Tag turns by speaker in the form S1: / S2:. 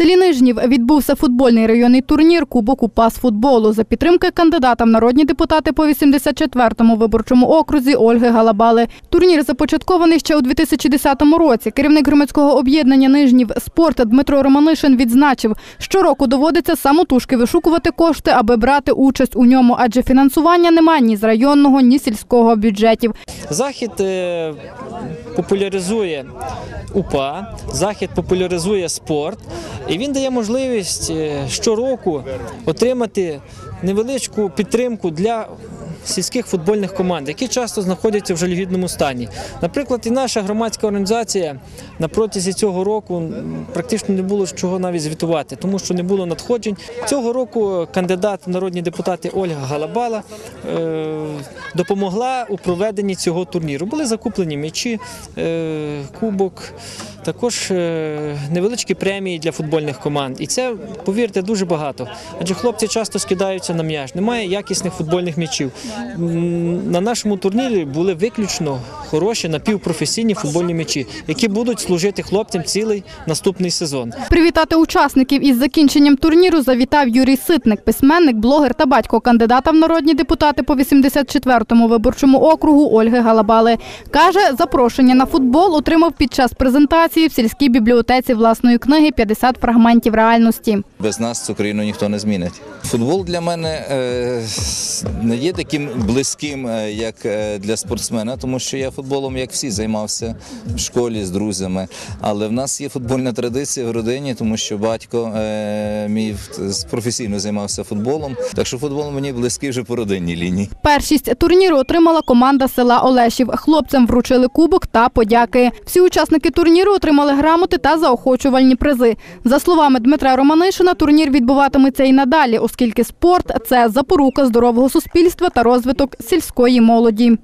S1: селі Нижнів відбувся футбольний районний турнір Кубок УПАС футболу за підтримки кандидата в народні депутати по 84-му виборчому окрузі Ольги Галабали. Турнір започаткований ще у 2010 році. Керівник громадського об'єднання Нижнів спорт Дмитро Романишин відзначив, щороку доводиться самотужки вишукувати кошти, аби брати участь у ньому, адже фінансування немає ні з районного, ні сільського бюджетів.
S2: Захід е, популяризує УПА, захід популяризує спорт, і він дає можливість е, щороку отримати невеличку підтримку для сільських футбольних команд, які часто знаходяться в жалюгідному стані. Наприклад, і наша громадська організація на протязі цього року практично не було чого навіть звітувати, тому що не було надходжень. Цього року кандидат народні депутати Ольга Галабала е, допомогла у проведенні цього турніру. Були закуплені м'ячі, е, кубок, також е, невеличкі премії для футбольних команд. І це, повірте, дуже багато. Адже хлопці часто скидаються на м'яч. Немає якісних футбольних м'ячів. На нашому турнірі були виключно хороші напівпрофесійні футбольні м'ячі, які будуть служити хлопцям цілий наступний сезон.
S1: Привітати учасників із закінченням турніру завітав Юрій Ситник, письменник, блогер та батько кандидата в народні депутати по 84-му виборчому округу Ольги Галабали. Каже, запрошення на футбол отримав під час презентації в сільській бібліотеці власної книги «50 фрагментів реальності.
S3: Без нас цю країну ніхто не змінить. Футбол для мене е, не є таким близьким, е, як е, для спортсмена, тому що я футболом, як всі, займався в школі з друзями. Але в нас є футбольна традиція в родині, тому що батько е, мій професійно займався футболом. Так що футбол мені близький вже по родинній лінії.
S1: Першість турніру отримала команда села Олешів. Хлопцям вручили кубок та подяки. Всі учасники турніру отримали грамоти та заохочувальні призи. За словами Дмитра Романишина, турнір відбуватиметься і надалі, оскільки спорт це запорука здорового суспільства та розвиток сільської молоді.